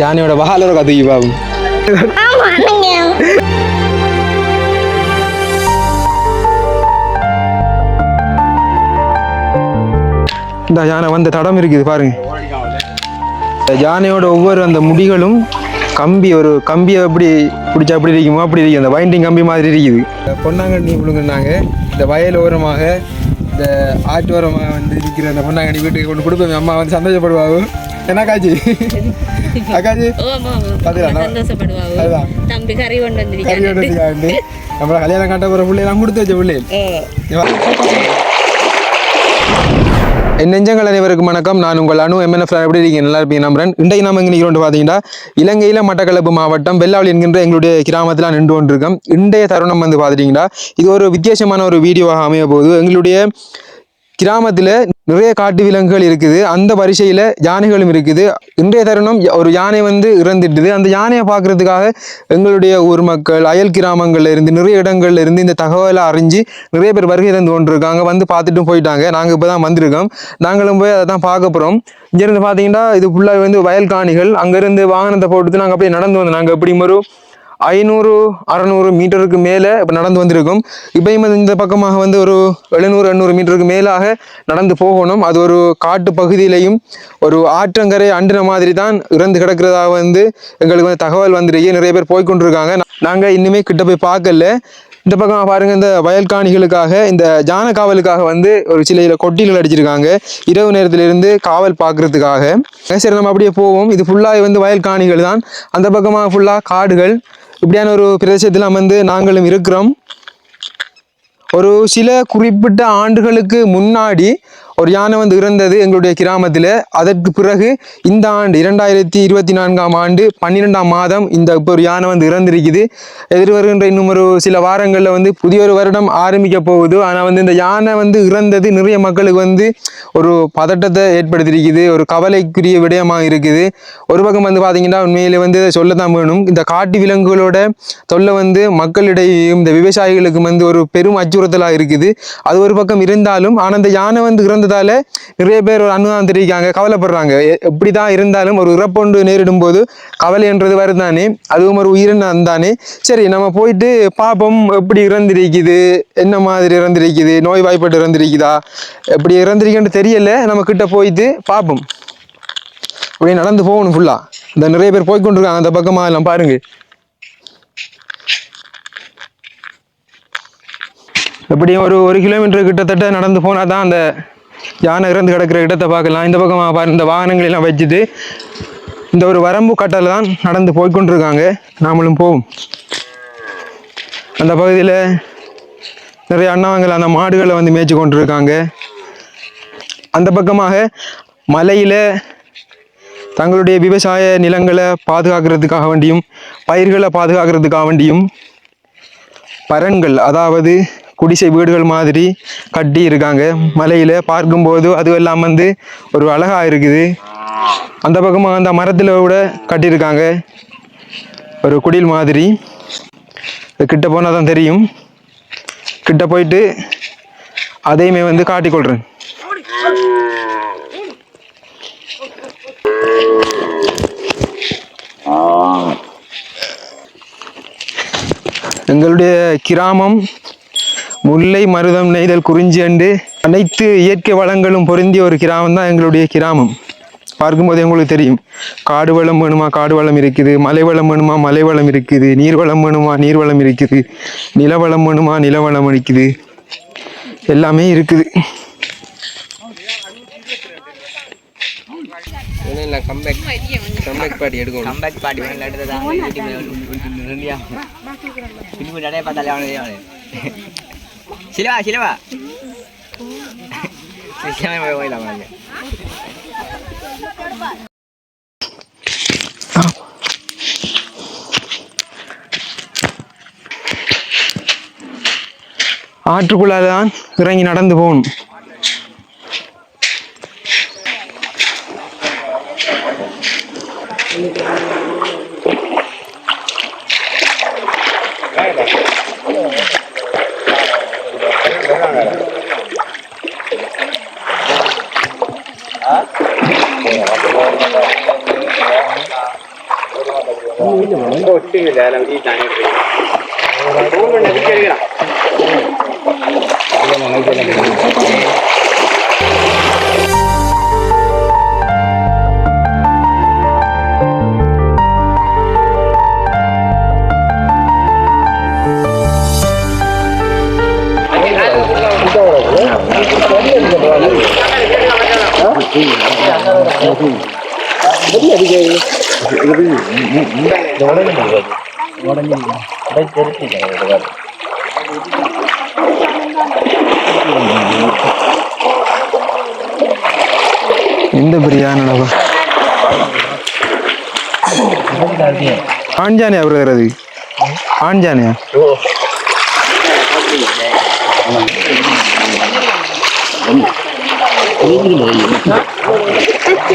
ஜானியோட வாழ கத்துக்கி பாபு ஆமா நீங்க இந்த யானை வந்த தடம் இருக்குது பாருங்க. இந்த யானையோட ஒவ்வொரு அந்த முடிகளும் கம்பி ஒரு கம்பியை எப்படி பிடிச்சா அப்படி இருக்குமோ அப்படி இருக்கு அந்த வைண்டிங் கம்பி மாதிரி இருக்குது. பொன்னாங்கண்ணி விழுங்குனாங்க இந்த வயல் ஓரமாக இந்த ஆட்டு ஓரமாக வந்து இருக்கிற அந்த பொன்னாங்கண்ணி வீட்டுக்கு கொண்டு கொடுப்பேன் அம்மா வந்து சந்தோஷப்படுவாங்க என்ன காட்சி? சந்தோஷப்படுவாங்க அதுதான் தம்பி கறி கொண்டு கறி வந்திருக்காங்க எடுத்துக்காண்டு நம்மள கல்யாணம் கட்ட போகிற பிள்ளைலாம் கொடுத்து வச்ச பிள்ளை என் நெஞ்சங்கள் அனைவருக்கும் வணக்கம் நான் உங்கள் அணு எம்என்எஃப் எப்படி இருக்கீங்க நல்லா இருப்பீங்க நம்புறேன் இன்றைக்கு நம்ம எங்கே நிற்கிறோம் பார்த்தீங்கன்னா இலங்கையில் மட்டக்களப்பு மாவட்டம் வெள்ளாவளி என்கின்ற எங்களுடைய கிராமத்தில் நின்று கொண்டிருக்கோம் இன்றைய தருணம் வந்து பார்த்துட்டீங்கன்னா இது ஒரு வித்தியாசமான ஒரு வீடியோவாக அமைய போகுது எங்களுடைய கிராமத்தில் நிறைய காட்டு விலங்குகள் இருக்குது. அந்த வரிசையில் யானைகளும் இருக்குது. இன்றைய தருணம் ஒரு யானை வந்து இறந்துட்டுது. அந்த யானையை பார்க்கறதுக்காக எங்களுடைய ஊர் மக்கள் அயல் கிராமங்கள்ல இருந்து நிறைய இடங்கள்ல இருந்து இந்த தகவலை அறிஞ்சு நிறைய பேர் வருகை தந்து கொண்டிருக்காங்க. வந்து பார்த்துட்டும் போயிட்டாங்க. நாங்கள் இப்போ தான் வந்திருக்கோம். நாங்களும் போய் அதை தான் பார்க்க போகிறோம் இங்கேருந்து பார்த்தீங்கன்னா இது ஃபுல்லாக வந்து வயல் காணிகள். அங்கேருந்து வாகனத்தை போட்டு நாங்கள் அப்படியே நடந்து வந்தோம். நாங்கள் எப்படி ஒரு ஐநூறு அறநூறு மீட்டருக்கு மேலே இப்போ நடந்து வந்திருக்கும். இப்பயும் இந்த பக்கமாக வந்து ஒரு எழுநூறு எண்ணூறு மீட்டருக்கு மேலாக நடந்து போகணும். அது ஒரு காட்டு பகுதியிலையும் ஒரு ஆற்றங்கரை அண்டின மாதிரி தான் இறந்து கிடக்கிறதாக வந்து எங்களுக்கு வந்து தகவல் வந்துருக்கு. நிறைய பேர் போய்க்கொண்டிருக்காங்க நாங்கள் இன்னுமே கிட்ட போய் பார்க்கல. இந்த பக்கம் பாருங்க இந்த வயல்காணிகளுக்காக இந்த ஜான காவலுக்காக வந்து ஒரு சில இதில் கொட்டில்கள் அடிச்சிருக்காங்க. இரவு நேரத்துல இருந்து காவல் பார்க்கறதுக்காக. சரி நம்ம அப்படியே போவோம். இது ஃபுல்லாக வந்து வயல்காணிகள் தான் அந்த பக்கமாக ஃபுல்லாக காடுகள் இப்படியான ஒரு பிரதேசத்தில் வந்து நாங்களும் இருக்கிறோம். ஒரு சில குறிப்பிட்ட ஆண்டுகளுக்கு முன்னாடி ஒரு யானை வந்து இறந்தது எங்களுடைய கிராமத்தில். அதற்கு பிறகு இந்த ஆண்டு இரண்டாயிரத்தி இருபத்தி நான்காம் ஆண்டு பன்னிரெண்டாம் மாதம் இந்த இப்போ ஒரு யானை வந்து இறந்திருக்குது. எதிர்வருகின்ற இன்னும் ஒரு சில வாரங்களில் வந்து புதிய ஒரு வருடம் ஆரம்பிக்க போகுது. ஆனால் வந்து இந்த யானை வந்து இறந்தது நிறைய மக்களுக்கு வந்து ஒரு பதட்டத்தை ஏற்படுத்தியிருக்குது. ஒரு கவலைக்குரிய விடயமாக இருக்குது. ஒரு பக்கம் வந்து பார்த்தீங்கன்னா உண்மையிலே வந்து சொல்லத்தான் வேணும். இந்த காட்டு விலங்குகளோட தொல்லை வந்து மக்களிடையும் இந்த விவசாயிகளுக்கு வந்து ஒரு பெரும் அச்சுறுத்தலாக இருக்குது. அது ஒரு பக்கம் இருந்தாலும் ஆனால் இந்த யானை வந்து இறந்த இறந்ததால நிறைய பேர் ஒரு அனுதானம் தெரிவிக்காங்க கவலைப்படுறாங்க. எப்படி தான் இருந்தாலும் ஒரு இறப்பொண்டு நேரிடும் போது கவலை என்றது வருதானே அதுவும் ஒரு உயிரினம் தானே. சரி நம்ம போயிட்டு பாப்போம் எப்படி இறந்திருக்குது என்ன மாதிரி இறந்திருக்குது நோய் வாய்ப்பட்டு இறந்திருக்குதா எப்படி இறந்திருக்குன்னு தெரியல நம்ம கிட்ட போயிட்டு பார்ப்போம் அப்படியே நடந்து போகணும் ஃபுல்லாக இந்த நிறைய பேர் போய்கொண்டிருக்காங்க அந்த பக்கமாக எல்லாம் பாருங்க. எப்படியும் ஒரு ஒரு கிலோமீட்டர் கிட்டத்தட்ட நடந்து போனால் தான் அந்த யானை இறந்து கிடக்கிற இடத்தை பார்க்கலாம். இந்த பக்கமாக இந்த வாகனங்களெல்லாம் வச்சுட்டு இந்த ஒரு வரம்பு கட்டல தான் நடந்து போய்க்கொண்டிருக்காங்க நாமளும் போவோம். அந்த பகுதியில் நிறைய அண்ணாவங்கள் அந்த மாடுகளை வந்து மேய்ச்சி கொண்டிருக்காங்க. அந்த பக்கமாக மலையில் தங்களுடைய விவசாய நிலங்களை பாதுகாக்கிறதுக்காக வேண்டியும் பயிர்களை பாதுகாக்கிறதுக்காக வேண்டியும் பரன்கள் அதாவது குடிசை வீடுகள் மாதிரி கட்டி இருக்காங்க. மலையில் பார்க்கும்போது அதுவெல்லாம் வந்து ஒரு அழகா இருக்குது. அந்த பக்கமாக அந்த மரத்தில் கூட கட்டியிருக்காங்க. ஒரு குடில் மாதிரி. கிட்ட போனால் தான் தெரியும். கிட்ட போயிட்டு அதையுமே வந்து காட்டிக்கொள்கிறேன் எங்களுடைய கிராமம் முல்லை மருதம் நெய்தல் குறிஞ்சி அண்டு அனைத்து இயற்கை வளங்களும் பொருந்திய ஒரு கிராமம் தான் எங்களுடைய கிராமம் பார்க்கும்போது உங்களுக்கு தெரியும் காடு வளம் வேணுமா காடு வளம் இருக்குது மலை வளம் வேணுமா மலை வளம் இருக்குது நீர் வளம் வேணுமா நீர் வளம் இருக்குது நில வளம் வேணுமா நில வளம் இருக்குது எல்லாமே இருக்குது இல்லை கம்பேக் கம்பேக் பாட்டி எடுக்கணும் கம்பேக் பாட்டி வேணும் எடுத்ததான் ரெடியா பின்பு நிறைய பார்த்தாலே அவனுக்கு அவனு சிலவா சிலவா சிலவா போயிடலாம் அவனுக்கு ஆற்றுக்குள்ளால தான் இறங்கி நடந்து போகணும் இந்த பிரியாணி ஆண்ஜானியா? பிரதர் அது ஆண்ஜானியா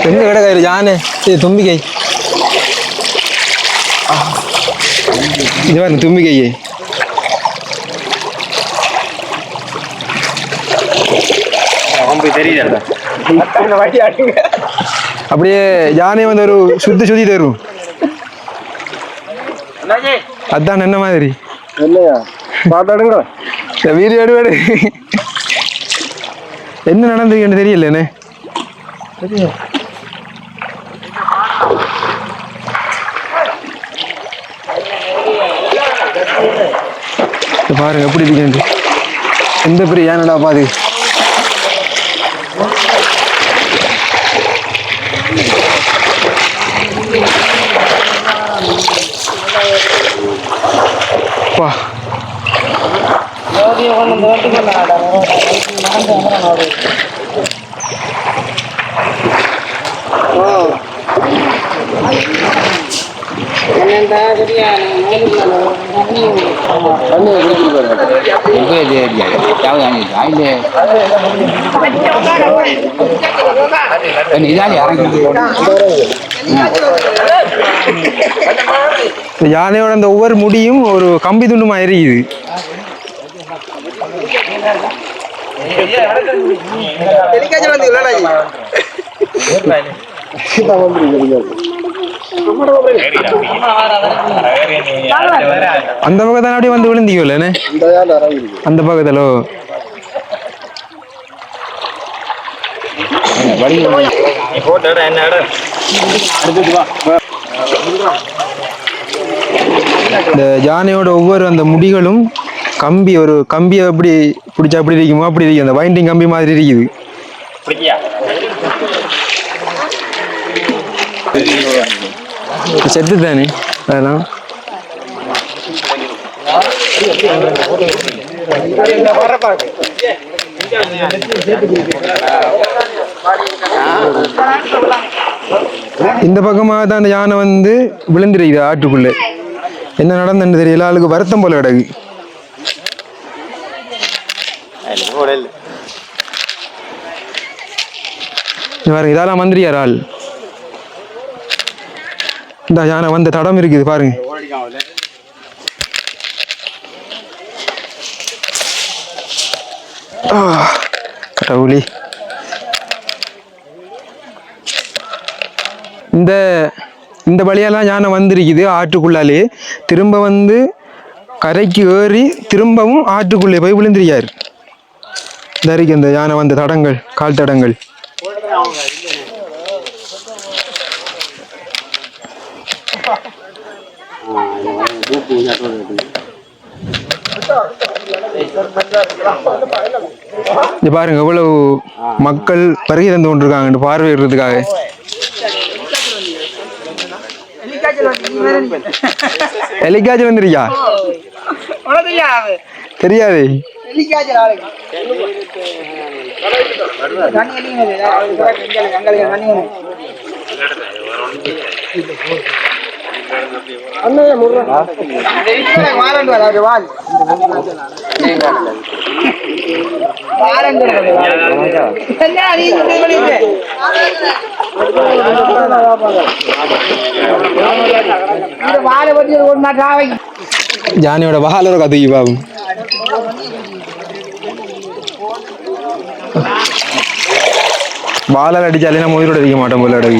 எங்க கிடக்காரு யானை தும்பிக்கை. இது பாருங்க தும்பிக்கையே அப்படியே யானை வந்து ஒரு சுத்தி சுத்தி தரும். அதான் என்ன மாதிரி? பாத்தாடுங்க வீடியோ எடுவாடு என்ன நடந்திருக்குன்னு தெரியலண்ணே பாருங்க எப்படி இருக்கு எந்த பெரிய யானடா பாது? வா இந்த யானையோட அந்த ஒவ்வொரு முடியும் ஒரு கம்பி துண்டு மாதிரி இருக்குது அந்த பக்கத்தான அப்படியே வந்து இறங்கி அந்த பக்கத்துல இந்த யானையோட ஒவ்வொரு அந்த முடிகளும் கம்பி ஒரு கம்பியை எப்படி பிடிச்சா அப்படி இருக்குமோ அப்படி இருக்கு அந்த வைண்டிங் கம்பி மாதிரி இருக்குது. செத்து தானே அதெல்லாம் இந்த பக்கமாக தான் அந்த யானை வந்து விழுந்துருக்குது ஆட்டுக்குள்ளே என்ன நடந்ததுன்னு தெரியல. ஆளுக்கு வருத்தம் போல கிடக்கு. பாருங்க இதெல்லாம் மந்திரியார் ஆள்? இந்த யானை வந்த தடம் இருக்குது பாருங்க. கடவுளி. இந்த இந்த வழியெல்லாம் யானை வந்திருக்குது ஆற்றுக்குள்ளாலே. திரும்ப வந்து கரைக்கு ஏறி திரும்பவும் ஆற்றுக்குள்ளே போய் விழுந்திருக்காரு. இந்த இந்த யானை வந்த தடங்கள் கால் தடங்கள். இது பாருங்க எவ்வளவு மக்கள் வருகை தந்து கொண்டிருக்காங்க பார்வையிடுறதுக்காக எலிக்காச்சும் வந்துருக்கியா? தெரியாது. ஜானியோட வால் ஒரு கதை பாபு வாலால் அடிச்சாலே நம்ம உயிரோட அடிக்க மாட்டோம் போல அடவி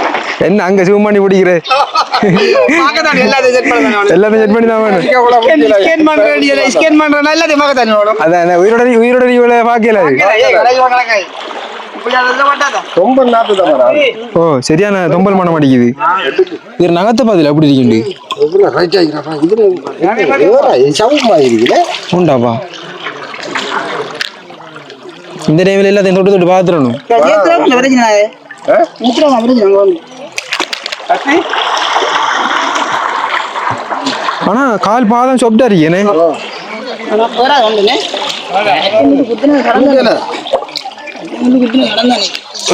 என்ன அங்க ஜூம் பண்ணி பிடிக்கிற எல்லாத்தையும் செட் பண்ணி தான் வேணும். ஸ்கேன் ஸ்கேன் எல்லாத்தையும் பார்க்க தண்ணி ஓடும் அதான் உயிரோட உயிரோட இவ்வளவு பார்க்கல தான் ஓ சரியான தொம்பல் பண்ண மாட்டேங்குது இது நகத்தை பதில் அப்படி இருக்குண்டு. உண்டாப்பா இந்த டைம்ல எல்லாத்தையும் தொட்டு தொட்டு பாத்துறணும் ஆனா கால் பாதம் சொப்டா இருக்கேனே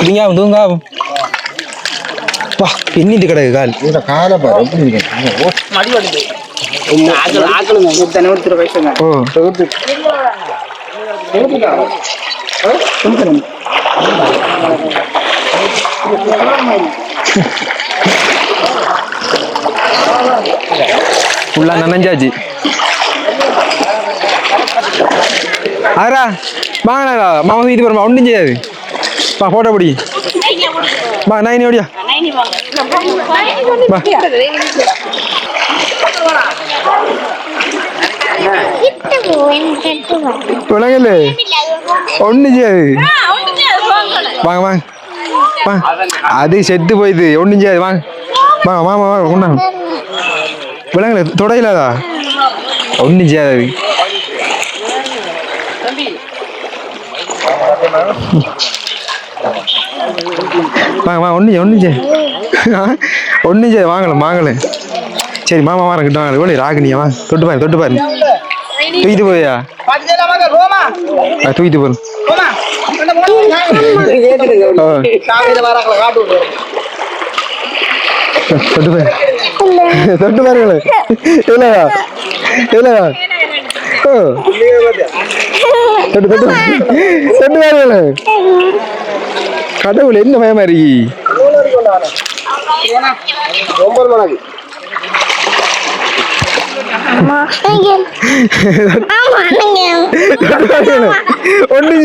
நீங்க தூங்க வா பின்னிட்டு கிடக்கு கால். இந்த காலை பாரு எப்படி இருக்கு? ஓ. ஃபுல்லா நனைஞ்சாச்சு ஆரா வாங்கடா மாமா வீட்டு போறமா ஒன்றும் செய்யாது வா போட்டோ பிடி வா நைனி ஓடியா விளங்கல ஒன்றும் செய்யாது வாங்க வாங்க வாங்க அது செத்து போயிது ஒன்றும் செய்யாது வாங்க வாங்க வாங்க வாங்க. ஒன்றாங்க விளங்கல தொடையிலாதா ஒன்றும் செய்யாது வாங்க வாங்க ஒன்றும் ஒன்றும் செய்ய ஒன்றும் செய்ய வாங்கல வாங்கல. சரி மாமா வாரம் கிட்ட வாங்கல இவ்வளோ ராகினியா வா. தொட்டு பாரு தொட்டு பாரு. தூக்கிட்டு போயா தூக்கிட்டு போறோம் தொட்டு பாரு தொட்டு பாருங்களே இல்லையா இல்லையா தொட்டு தொட்டு. தொட்டு பாருங்களே. கடவுள் என்ன பயமா இருக்கு? ஒன்றும்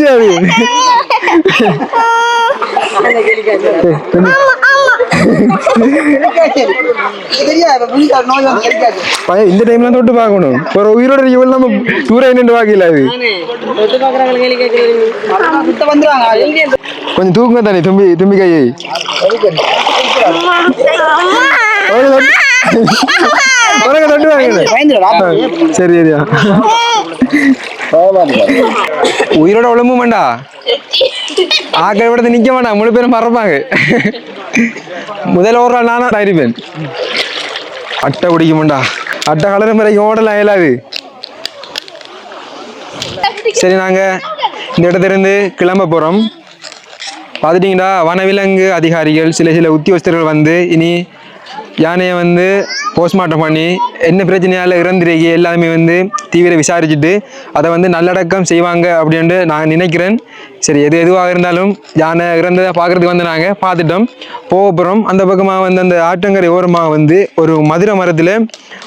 இந்த டைம்ல தொட்டு பார்க்கணும் ஒரு உயிரோட இவள் நம்ம தூர நின்று பார்க்கல அது கொஞ்சம் தூக்குங்க தானே தும்பி தும்பி கையை சரி சரியா உயிரோட உழம்பு வேண்டா ஆக்கள் விடத்து நிக்க வேண்டாம் முழு பேரும் மறப்பாங்க முதல் ஒரு நாள் இருப்பேன் அட்டை பிடிக்க அட்டை கலரும் வரைக்கும் ஓடலாம் இயலாது சரி நாங்கள் இந்த இடத்துலேருந்து கிளம்ப போகிறோம் பார்த்துட்டிங்களா வனவிலங்கு அதிகாரிகள் சில சில உத்தியோகஸ்தர்கள் வந்து இனி யானையை வந்து போஸ்ட்மார்ட்டம் பண்ணி என்ன பிரச்சனையால் இறந்துருக்கு எல்லாமே வந்து தீவிர விசாரிச்சுட்டு அதை வந்து நல்லடக்கம் செய்வாங்க அப்படின்ட்டு நான் நினைக்கிறேன். சரி எது எதுவாக இருந்தாலும் யானை இறந்ததை பார்க்குறதுக்கு வந்து நாங்கள் பார்த்துட்டோம். போகப்புறம் போகிறோம் அந்த பக்கமாக வந்து அந்த ஆற்றங்கரை ஓரமாக வந்து ஒரு மதுரை மரத்தில்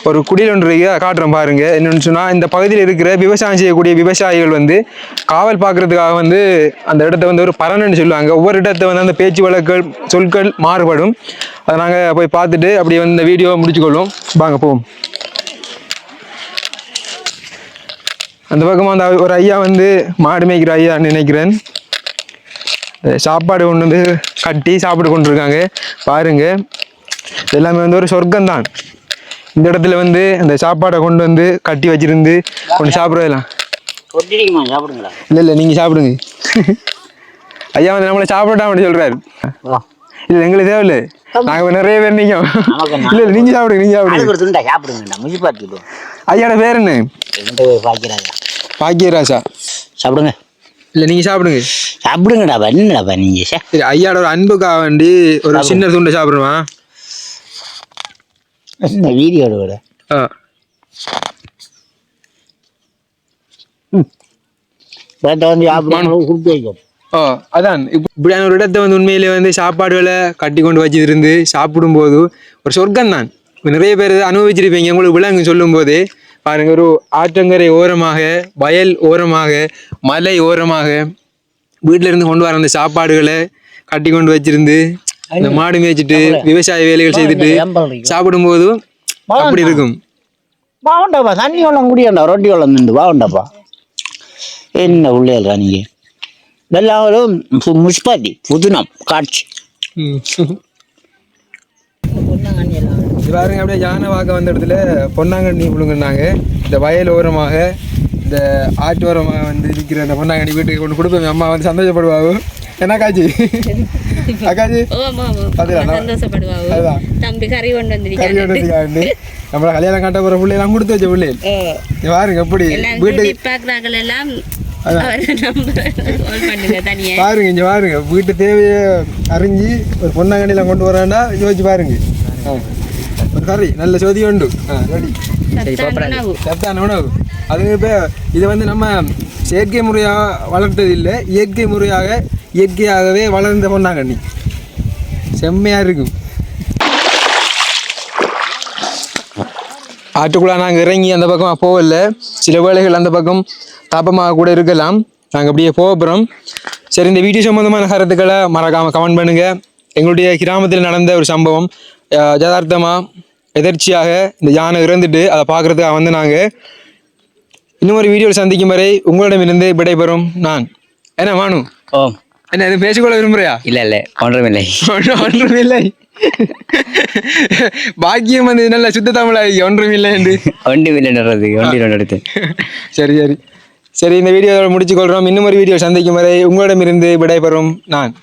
ஒரு குடியில் ஒன்று இருக்கு. காட்டுறோம் பாருங்கள் என்னென்னு சொன்னால் இந்த பகுதியில் இருக்கிற விவசாயம் செய்யக்கூடிய விவசாயிகள் வந்து காவல் பார்க்கறதுக்காக வந்து அந்த இடத்த வந்து ஒரு பரணன்னு சொல்லுவாங்க. ஒவ்வொரு இடத்த வந்து அந்த பேச்சு வழக்குகள் சொற்கள் மாறுபடும். அதை நாங்கள் போய் பார்த்துட்டு அப்படியே வந்து இந்த வீடியோவை முடிச்சுக்கொள்வோம். வாங்க போவோம். அந்த பக்கமாக அந்த ஒரு ஐயா வந்து மாடு மேய்க்கிற ஐயா நினைக்கிறேன். சாப்பாடு கொண்டு வந்து கட்டி சாப்பிட்டு கொண்டு இருக்காங்க பாருங்க. இது எல்லாமே வந்து ஒரு சொர்க்கம் தான் இந்த இடத்துல வந்து அந்த சாப்பாடை கொண்டு வந்து கட்டி வச்சிருந்து கொண்டு சாப்பிடுங்களா? இல்லை இல்லை நீங்கள் சாப்பிடுங்க. ஐயா வந்து நம்மளை சாப்பிடட்டா அப்படி சொல்றாரு இல்லை எங்களுக்கு தேவையில்லை. நாங்கள் நிறைய பேர் நிற்கும் இல்லை இல்லை நீங்கள் சாப்பிடுங்க நீங்கள் சாப்பிடுங்க. துண்டா சாப்பிடுங்கடா முஜி பார்த்துக்கிட்டோம் ஐயாட பேர் என்ன? பாக்கிறாங்க பாக்கியராஜா. சாப்பிடுங்க. இல்லை நீங்கள் சாப்பிடுங்க. சாப்பிடுங்கடா பண்ணுங்கடாப்பா நீங்க? சரி ஐயாட ஒரு அன்புக்காக வேண்டி ஒரு சின்ன துண்டை சாப்பிடுவான் என்ன வீடியோ எடுக்கிற ஆ. பேட்டை வந்து சாப்பிடணும் கொடுத்து வைக்கும். ஓ அதான். இப்ப இப்படியான ஒரு இடத்த வந்து உண்மையிலே வந்து சாப்பாடுகளை கட்டி கொண்டு வச்சிருந்து சாப்பிடும்போது ஒரு சொர்க்கம் தான் நிறைய பேர் அனுபவிச்சிருப்பீங்க. உங்களுக்கு விலங்கு சொல்லும் போதே பாருங்க ஒரு ஆற்றங்கரை ஓரமாக வயல் ஓரமாக மலை ஓரமாக வீட்டில இருந்து கொண்டு வர அந்த சாப்பாடுகளை கட்டி கொண்டு வச்சிருந்து இந்த மாடு மேய்ச்சிட்டு விவசாய வேலைகள் செய்துட்டு சாப்பிடும்போது அப்படி இருக்கும். வாங்கண்டாப்பா தண்ணி வெள்ளம் குடியாண்டா? ரொட்டி வெள்ளம் நின்று வாங்கண்டாப்பா என்ன உள்ளேல்றா நீங்க வெள்ளாவலும் முஷ்பாத்தி புதுனம் காட்சி பாருங்க அப்படியே யானை வாக்க வந்த இடத்துல பொன்னாங்கண்ணி விழுங்குனாங்க இந்த வயல் ஓரமாக இந்த ஆட்டு ஓரமாக வந்து இருக்கிற அந்த பொன்னாங்கண்ணி வீட்டுக்கு கொண்டு கொடுப்பேன் அம்மா வந்து சந்தோஷப்படுவாங்க என்ன காட்சி அக்காச்சி அதுதான் தம்பி கறி கொண்டு நம்மள கல்யாணம் காட்ட போகிற பிள்ளைலாம் கொடுத்து வச்ச பிள்ளை இது பாருங்க எப்படி வீட்டுக்கு எல்லாம் பாருங்க இங்க பாருங்க. வீட்டு தேவையை அறிஞ்சு ஒரு பொன்னாங்கண்ணிலாம் கொண்டு வராண்டா யோசிச்சு பாருங்க. ஆ. ஒரு கறி நல்ல சொதி உண்டு. ஆ ரெடி. சத்தான உணவு. சத்தான உணவு. அது இப்போ இது வந்து நம்ம செயற்கை முறையாக வளர்த்தது இல்லை இயற்கை முறையாக இயற்கையாகவே வளர்ந்த பொன்னாங்கண்ணி. செம்மையாக இருக்கும். ஆற்றுக்குள்ளே நாங்கள் இறங்கி அந்த பக்கம் போகல. சில வேலைகள் அந்த பக்கம் தாப்பமாக கூட இருக்கலாம். நாங்கள் அப்படியே போக போகிறோம் சரி இந்த வீடியோ சம்மந்தமான கருத்துக்களை மறக்காமல் கமெண்ட் பண்ணுங்கள் எங்களுடைய கிராமத்தில் நடந்த ஒரு சம்பவம் யதார்த்தமாக எதர்ச்சியாக இந்த யானை இறந்துட்டு அதை பார்க்குறதுக்காக வந்து நாங்கள் இன்னும் ஒரு வீடியோவில் சந்திக்கும் வரை உங்களிடமிருந்து விடைபெறும் நான். என்ன வானு ஓ என்ன எதுவும் பேசிக்கொள்ள விரும்புறியா? இல்லை இல்லை ஒன்றுமில்லை. ஒன்றும் ஒன்றுமில்லை. பாக்கியம் வந்து நல்ல சுத்த தமிழாகி ஒன்றுமில்லை என்று. ஒன்றுமில்லைன்றது ஒன்றி ஒன்று எடுத்து சரி சரி. சரி இந்த வீடியோவை முடிச்சுக்கொள்கிறோம் இன்னும் ஒரு வீடியோ சந்திக்கும் வரை உங்களிடமிருந்து விடைபெறும் நான்.